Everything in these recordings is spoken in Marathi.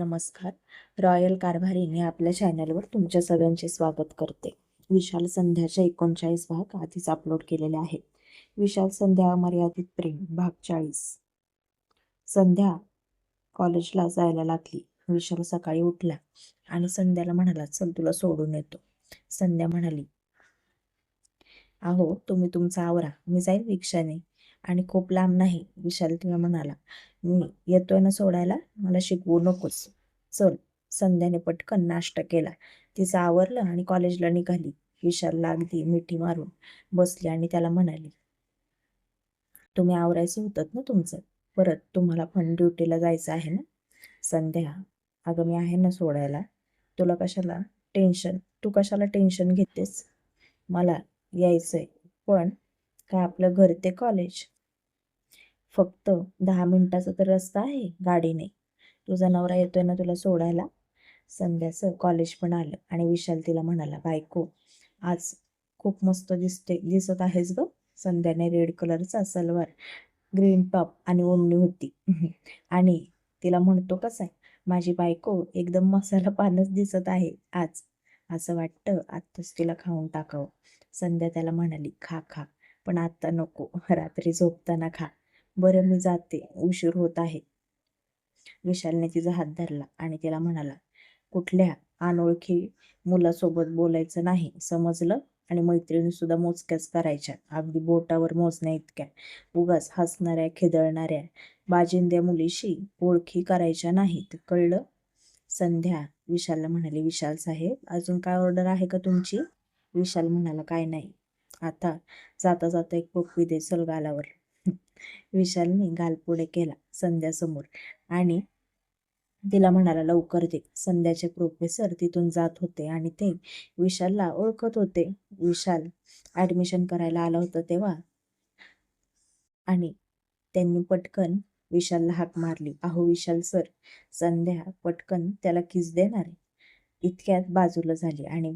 नमस्कार. रॉयल कारभारीने आपल्या चॅनलवर तुमच्या सगळ्यांचे स्वागत करते. विशाल संध्याचे एकोणचाळीस भाग आधीच अपलोड केलेले आहेत विशाल संध्या मर्यादित प्रेम भाग चाळीस. संध्या कॉलेजला जायला लागली. विशाल सकाळी उठला आणि संध्याला म्हणाला चल तुला सोडून येतो. संध्या म्हणाली अहो तुम्ही तुमचा आवरा. मी जाईल रिक्षाने आणि खूप लांब नाही. विशाल तिला म्हणाला मी येतोय ना सोडायला? मला शिकवू नकोस. चल संध्याने पटकन नाश्ता केला. तिचं आवरलं आणि कॉलेजला निघाली. विशालला लागली मिठी मारून. बसली आणि त्याला म्हणाली तुम्ही आवरायचं होतं ना तुमचं? परत तुम्हाला पण ड्युटीला जायचं आहे ना? संध्या अगं मी आहे ना सोडायला. तुला कशाला टेन्शन? तू कशाला टेन्शन घेतेस? मला यायचंय. पण काय आपलं घर ते कॉलेज? फक्त दहा मिनिटाचा तर रस्ता आहे गाडीने. तुझा नवरा येतोय ना तुला सोडायला. संध्याचं कॉलेज पण आलं आणि विशाल तिला म्हणाला बायको आज खूप मस्त दिसते दिसत आहेस ग. संध्याने रेड कलरचा सलवार ग्रीन टॉप आणि ओढणी होती. आणि तिला म्हणतो कसं आहे? माझी बायको एकदम मसाला पानच दिसत आहे आज. असं वाटतं आत्ताच तिला खाऊन टाकावं. संध्या त्याला म्हणाली खा खा पण आत्ता नको. रात्री झोपताना खा. बरं मी जाते उशीर होत आहे. विशालने तिचा हात धरला आणि तिला म्हणाला कुठल्या अनोळखी मुलासोबत बोलायचं नाही समजलं? आणि मैत्रिणी सुद्धा मोजक्याच करायच्या अगदी बोटावर मोजण्या इतक्या. उगाच हसणाऱ्या खिदळणाऱ्या बाजिंद्या मुलीशी ओळखी करायच्या नाहीत कळलं? संध्या विशालला म्हणाली. विशाल साहेब अजून काय ऑर्डर आहे का तुमची? विशाल म्हणाला काय नाही. आता जाता जाता एक पप्पी दे चल गालावर. विशालने गालपुडे केला संध्यासमोर. आणि तिला म्हणाला लवकर दे संध्याचे प्रोफेसर तिथून जात होते आणि ते विशालला ओळखत होते. विशाल ऍडमिशन करायला आला होता तेव्हा आणि त्यांनी पटकन विशालला हाक मारली. अहो विशाल सर संध्या पटकन त्याला किस देणार इतक्यात बाजूला झाली आणि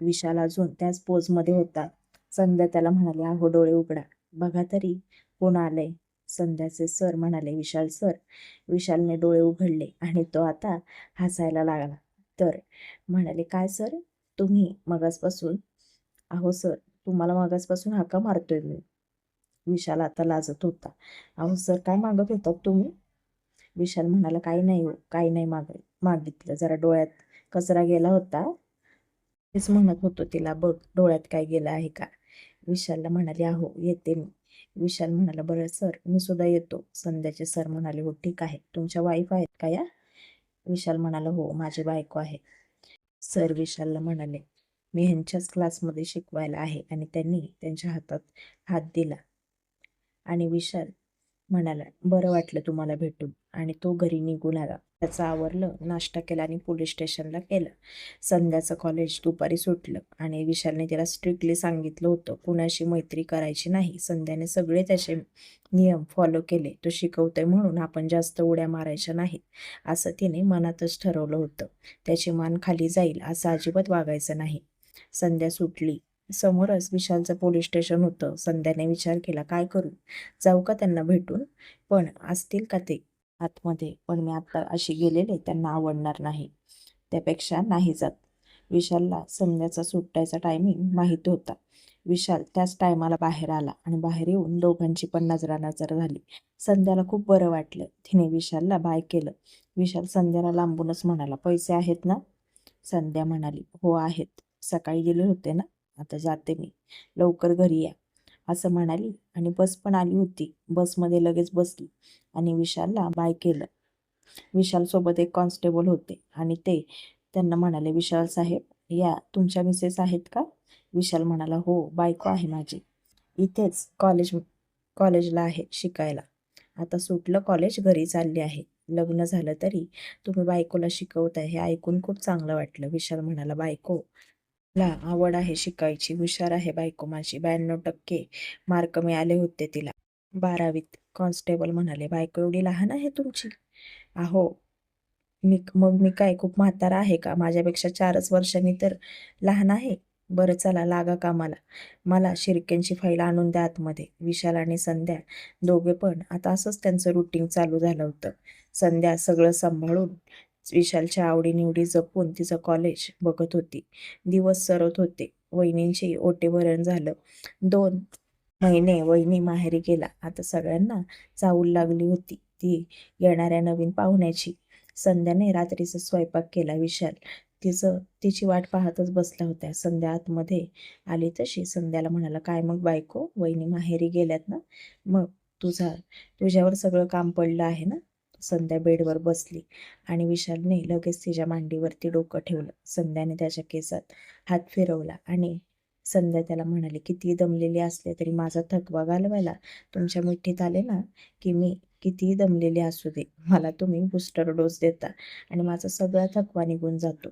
विशाल अजून त्याच पोजमध्ये होता. संध्या त्याला म्हणाले अहो डोळे उघडा. बघा तरी कोण आलंय? संध्याचे सर म्हणाले विशाल सर. विशालने डोळे उघडले आणि तो आता हसायला लागला. तर म्हणाले काय सर? तुम्ही मगासपासून अहो सर तुम्हाला मगासपासून हाका मारतोय मी. विशाल आता लाजत होता. अहो सर काय मागत होतात तुम्ही? विशाल म्हणाला काही नाही हो काही नाही माग मागितलं. जरा डोळ्यात कचरा गेला होता. तेच म्हणत होतो तिला बघ डोळ्यात काय गेलं आहे का? विशालला म्हणाले अहो येते मी. विशाल म्हणाला बरं सर मी सुद्धा येतो. संध्याचे सर म्हणाले हो ठीक आहे. तुमच्या वाईफ आहेत का या? विशाल म्हणाला हो माझी बायको आहे. सर विशालला म्हणाले मी ह्यांच्याच क्लासमध्ये शिकवायला आहे आणि त्यांनी त्यांच्या हातात हात दिला. आणि विशाल म्हणाला बरं वाटलं तुम्हाला भेटून आणि तो घरी निघून आला त्याचं आवरलं नाश्ता केला आणि पोलीस स्टेशनला केलं संध्याचं कॉलेज दुपारी सुटलं आणि विशालने त्याला स्ट्रिक्टली सांगितलं होतं कुणाशी मैत्री करायची नाही. संध्याने सगळे त्याचे नियम फॉलो केले. तो शिकवतोय म्हणून आपण जास्त उड्या मारायच्या नाहीत असं तिने मनातच ठरवलं होतं. त्याची मान खाली जाईल असं अजिबात वागायचं नाही. संध्या सुटली. समोरच विशालचं पोलीस स्टेशन होतं. संध्याने विचार केला काय करू? जाऊ का त्यांना भेटून? पण असतील का ते? आतमध्ये. पण मी आत्ता अशी गेलेले त्यांना आवडणार नाही. त्यापेक्षा नाही जात. विशालला संध्याचा सुटायचा टायमिंग माहीत होता. विशाल त्याच टायमाला बाहेर आला आणि बाहेर येऊन दोघांची पण नजरानजर झाली. संध्याला खूप बरं वाटलं. तिने विशालला बाय केलं. विशाल संध्याला लांबूनच म्हणाला पैसे आहेत ना? संध्या म्हणाली हो आहेत. सकाळी गेले होते ना? आता जाते मी. लवकर घरी या. असं म्हणाली आणि बस पण आली होती. बसमध्ये लगेच बसली आणि विशालला बाय केलं. विशालसोबत एक कॉन्स्टेबल होते आणि ते त्यांना म्हणाले विशाल साहेब या तुमच्या मिसेस आहेत का? विशाल म्हणाला हो बायको आहे माझी. इथेच कॉलेज कॉलेजला आहे शिकायला. आता सुटलं कॉलेज घरी चालली आहे. लग्न झालं तरी तुम्ही बायकोला शिकवताय हे ऐकून खूप चांगलं वाटलं. विशाल म्हणाला बायको ला आवड आहे शिकायची हुशार आहे बायको माझी. ब्याण्णव टक्के मार्क मिळाले होते तिला. बारावीत कॉन्स्टेबल म्हणाले बायको एवढी लहान आहे तुमची? अहो मी मग मी काय खूप म्हातारा आहे का? माझ्यापेक्षा चारच वर्षांनी तर लहान आहे. बरं चला लागा कामाला. मला शिरक्यांची फाईल आणून द्या आतमध्ये. विशाल आणि संध्या दोघे पण. आता असंच त्यांचं रुटीन चालू झालं होतं. संध्या सगळं सांभाळून विशालच्या आवडीनिवडी जपून तिचं कॉलेज बघत होती. दिवस सरत होते. वहिनींची ओटेभरण झालं. दोन महिने वहिनी माहेरी गेला. आता सगळ्यांना चावूल लागली होती. ती येणाऱ्या नवीन पाहुण्याची. संध्याने रात्रीचा स्वयंपाक केला विशाल. तिचं तिची वाट पाहतच बसल्या होत्या. संध्या आतमध्ये आली तशी. संध्याला म्हणाला काय मग बायको? वहिनी माहेरी गेल्यात ना? मग तुझा तुझ्यावर सगळं काम पडलं आहे ना? संध्या बेडवर बसली आणि विशालने लगेच तिच्या मांडीवरती डोकं ठेवलं. संध्याने त्याच्या केसात हात फिरवला आणि संध्या त्याला म्हणाली किती दमलेली असले तरी माझा थकवा घालवायला तुमच्या मिठीत आले ना की मी कितीही दमलेली असू दे मला तुम्ही बूस्टर डोस देता आणि माझा सगळा थकवा निघून जातो.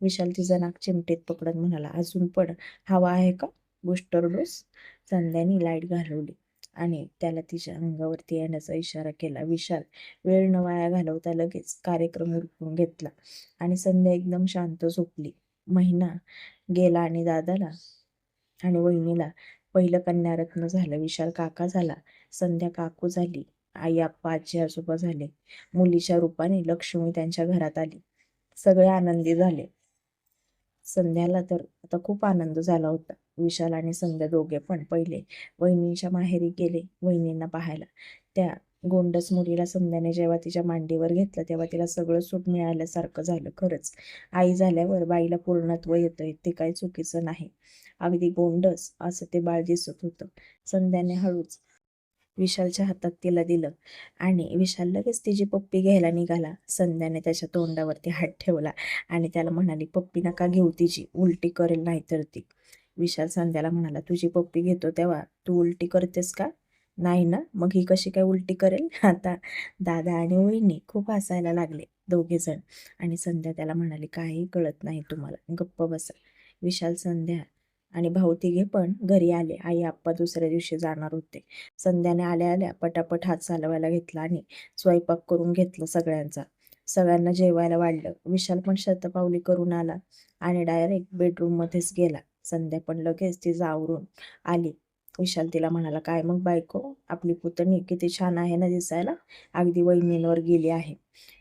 विशाल तिचा नाक चिमटीत पकडत म्हणाला अजून पण हवा आहे का बूस्टर डोस संध्याने लाइट घालवली. आणि त्याला तिच्या अंगावरती येण्याचा इशारा केला. विशाल वेळ न वाया घालवता लगेच कार्यक्रम उरकून घेतला आणि संध्या एकदम शांत झोपली. महिना गेला आणि दादाला आणि वहिनीला पहिलं कन्यारत्न झालं. विशाल काका झाला. संध्या काकू झाली. आई आप्पा आजी आजोबा झाले. मुलीच्या रूपाने लक्ष्मी त्यांच्या घरात आली. सगळे आनंदी झाले. संध्याला तर आता खूप आनंद झाला होता. विशाल आणि संध्या दोघे पण पहिले वहिनींच्या माहेरी गेले वहिनींना पाहायला. त्या गोंडस मुलीला संध्याने जेव्हा तिच्या मांडीवर घेतलं तेव्हा तिला सगळं सूट मिळाल्यासारखं झालं खरंच. आई झाल्यावर बाईला पूर्णत्व येतंय ते काही चुकीचं नाही. अगदी गोंडस असं ते बाळ दिसत होतं. संध्याने हळूच विशालच्या हातात तिला दिलं आणि विशाल लगेच तिची पप्पी घ्यायला निघाला. संध्याने त्याच्या तोंडावरती हात ठेवला आणि त्याला म्हणाली पप्पी नका घेऊ तिची उलटी करेल नाही तर ती. विशाल संध्याला म्हणाला तुझी पप्पी घेतो तेव्हा तू उलटी करतेस का? नाही ना मग ही कशी काय उलटी करेल? आता दादा आणि वहिनी खूप हसायला लागले दोघे जण आणि संध्या त्याला म्हणाली काही कळत नाही तुम्हाला गप्प बसा. विशाल संध्या आणि भाऊ तिघे पण घरी आले. आई आप्पा दुसऱ्या दिवशी जाणार होते. संध्याने आल्या आल्या पटापट हात चालवायला घेतला आणि स्वयंपाक करून घेतलं सगळ्यांचा. सगळ्यांना जेवायला वाढलं. विशाल पण शतपावली करून आला आणि डायरेक्ट बेडरूममध्येच गेला. संध्या पण लगेच ती जावरून आली. विशाल तिला म्हणाला काय मग बायको? आपली पुतणी किती छान आहे ना दिसायला. अगदी वहिनींवर गेली आहे.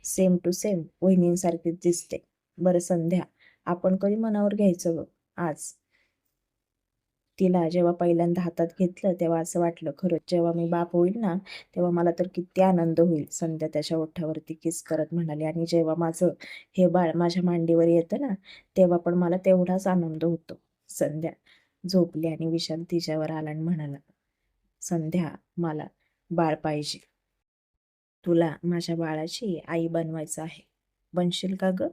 सेम टू सेम वहिनींसारखीच दिसते. बरं संध्या आपण कधी मनावर घ्यायचं बघ आज. तिला जेव्हा पहिल्यांदा हातात घेतलं तेव्हा असं वाटलं खरंच जेव्हा मी बाप होईल ना तेव्हा मला तर किती आनंद होईल. संध्या त्याच्या ओठावरती किस करत म्हणाली. आणि जेव्हा माझं हे बाळ माझ्या मांडीवर येतं ना तेव्हा पण मला तेवढाच आनंद होतो. संध्या झोपली आणि विशाल तिच्यावर आला आणि म्हणाला संध्या मला बाळ पाहिजे. तुला माझ्या बाळाची आई बनवायचं आहे. बनशील का ग?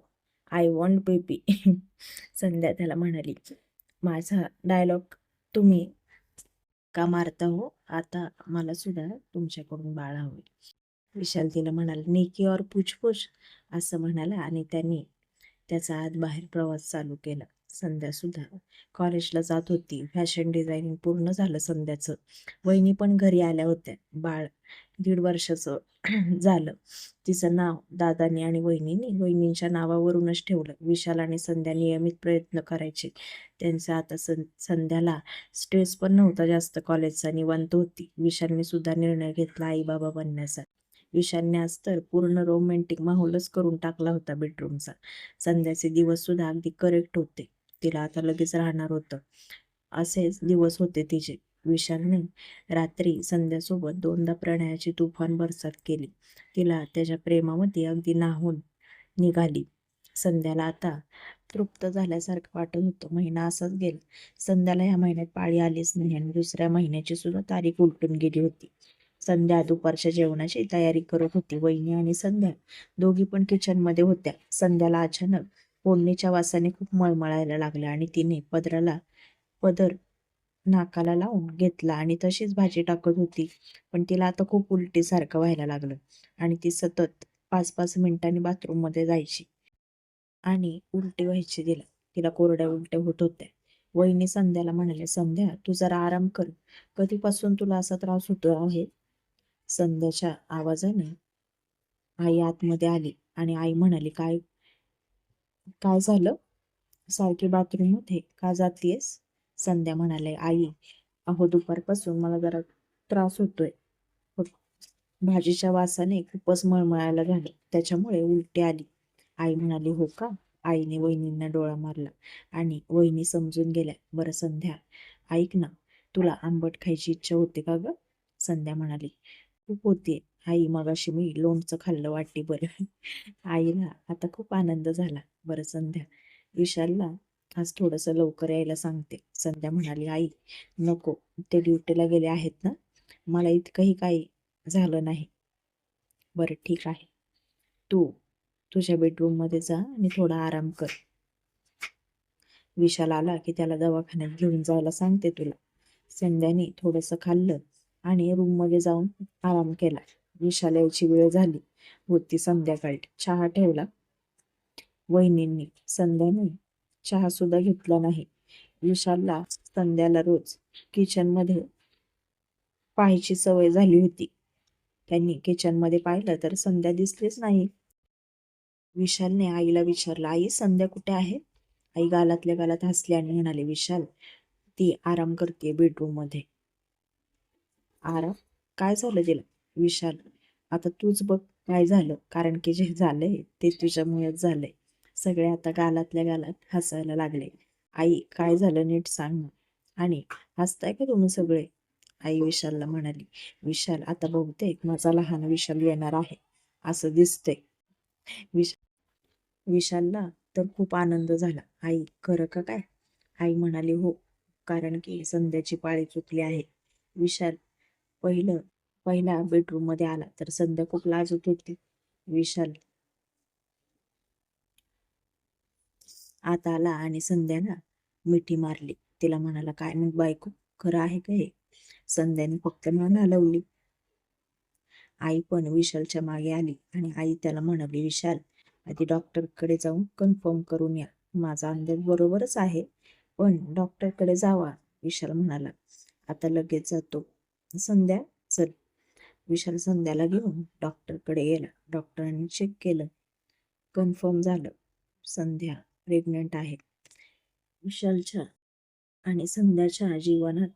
आय वॉन्ट बेबी संध्या त्याला म्हणाली. माझा डायलॉग तुम्ही का मारता हो. आता मला सुद्धा तुमच्याकडून बाळ हवे विशाल तिला म्हणाल नेकी और पुछपुछ असं म्हणाला आणि त्यांनी त्याचा आत बाहेर प्रवास चालू केला. संध्या सुद्धा. कॉलेजला जात होती. फॅशन डिझायनिंग पूर्ण झालं संध्याचं. वहिनी पण घरी आल्या होत्या. बाळ दीड वर्षाचं झालं. तिचं नाव दादानी आणि वहिनीनी वहिनींच्या नावावरूनच ठेवलं. विशाल आणि संध्या नियमित प्रयत्न करायचे. त्यांचा आता सं संध्याला स्ट्रेस पण नव्हता जास्त कॉलेजचा. निवांत होती. विशालने सुद्धा निर्णय घेतला आई बाबा बनण्याचा. विशालने आज तर पूर्ण रोमॅन्टिक माहोलच करून टाकला होता बेडरूमचा संध्याचे दिवस सुद्धा अगदी करेक्ट होते. तिला आता लगेच राहणार होतं. असेच दिवस होते तिचे. विशालने रात्री संध्यासोबत दोनदा प्रणयाची तुफान बरसात केली. तिला त्याच्या प्रेमामध्ये अगदी नाहून निघाली. संध्याला आता तृप्त झाल्यासारखं वाटत होतं. महिना असाच गेला. संध्याला ह्या महिन्यात पाळी आलीच नाही आणि दुसऱ्या महिन्याची सुद्धा तारीख उलटून गेली होती. संध्या दुपारच्या जेवणाची तयारी करत होती. वहिनी आणि संध्या दोघी पण किचनमध्ये होत्या. संध्याला अचानक फोडणीच्या वासाने खूप मळमळायला लागल्या आणि तिने पदराला पदर नाकाला लावून घेतला आणि तशीच भाजी टाकत होती. पण तिला आता खूप उलटीसारखं व्हायला लागलं आणि ती सतत पाच पाच मिनिटांनी बाथरूममध्ये जायची आणि उलटी व्हायची तिला. तिला कोरड्या उलट्या होत होत्या. वहिनी संध्याला म्हणाले संध्या तू जरा आराम कर. कधीपासून तुला असा त्रास होतो आहे? संध्याच्या आवाजाने आई आतमध्ये आली आणि आई म्हणाली काय काय झालं? सारखी बाथरूममध्ये का जातीयस संध्या म्हणाले आई अहो दुपारपासून मला जरा त्रास होतोय. भाजीच्या वासाने खूपच मळमळायला झालं त्याच्यामुळे उलटी आली. आई म्हणाली हो का? आईने वहिनींना डोळा मारला आणि वहिनी समजून गेल्या बरं संध्या ऐक ना तुला आंबट खायची इच्छा होते का ग? संध्या म्हणाली खूप होतीये. आई मगाशी मी लोणचं खाल्लं वाटते बरं आईला आता खूप आनंद झाला. बरं संध्या. विशालला आज थोडंसं लवकर यायला सांगते. संध्या म्हणाली आई नको. ते ड्युटीला गेले आहेत ना? मला इतकंही काही झालं नाही. बरं ठीक आहे. तू तुझ्या बेडरूममध्ये जा आणि थोडा आराम कर. विशाल आला की त्याला दवाखान्यात घेऊन जायला सांगते तुला. संध्याने थोडंसं खाल्लं आणि रूममध्ये जाऊन आराम केला. विशाल्याची वेळ झाली. होती संध्याकाळी चहा ठेवला. वहिनींनी संध्याने चहा सुद्धा घेतला नाही. विशालला संध्याला रोज किचनमध्ये पाहायची सवय झाली होती. त्यांनी किचनमध्ये पाहिलं तर संध्या दिसलीच नाही. विशालने आईला विचारलं आई संध्या कुठे आहे? आई गालातल्या गालात हसली आणि म्हणाले विशाल ती आराम करते बेडरूममध्ये. आराम? काय झालं तिला? विशाल. आता तूच बघ काय झालं. कारण की जे झालंय ते तुझ्यामुळेच झालंय. सगळे आता गालातल्या गालात हसायला लागले. आई काय झालं नीट सांग आणि हसताय का तुम्ही सगळे? आई विशालला म्हणाली. विशाल आता बहुतेक माझा लहान विशाल येणार आहे. असं दिसतंय. विशाल विशालला तर खूप आनंद झाला. आई खरं का काय? आई म्हणाली हो कारण की संध्याची पाळी चुकली आहे. विशाल पहिलं पहिल्या बेडरूममध्ये आला तर संध्या खूप लाजत होती. विशाल आत आला आणि संध्याला मिठी मारली. तिला म्हणाला काय मग बायको खरं आहे का हे? संध्याने फक्त मान हलवली आई पण विशालच्या मागे आली आणि आई त्याला म्हणाली विशाल आधी डॉक्टरकडे जाऊन कन्फर्म करून या. माझा अंदाज बरोबरच आहे पण डॉक्टरकडे जावा. विशाल म्हणाला आता लगेच जातो. संध्या विशाल संध्याला घेऊन डॉक्टरकडे गेला. डॉक्टरांनी चेक केलं. कन्फर्म झालं. संध्या प्रेग्नंट आहे. विशालच्या आणि संध्याच्या जीवनात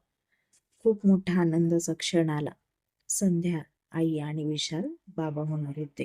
खूप मोठा आनंदाचा क्षण आला. संध्या आई आणि विशाल बाबा होणार होते.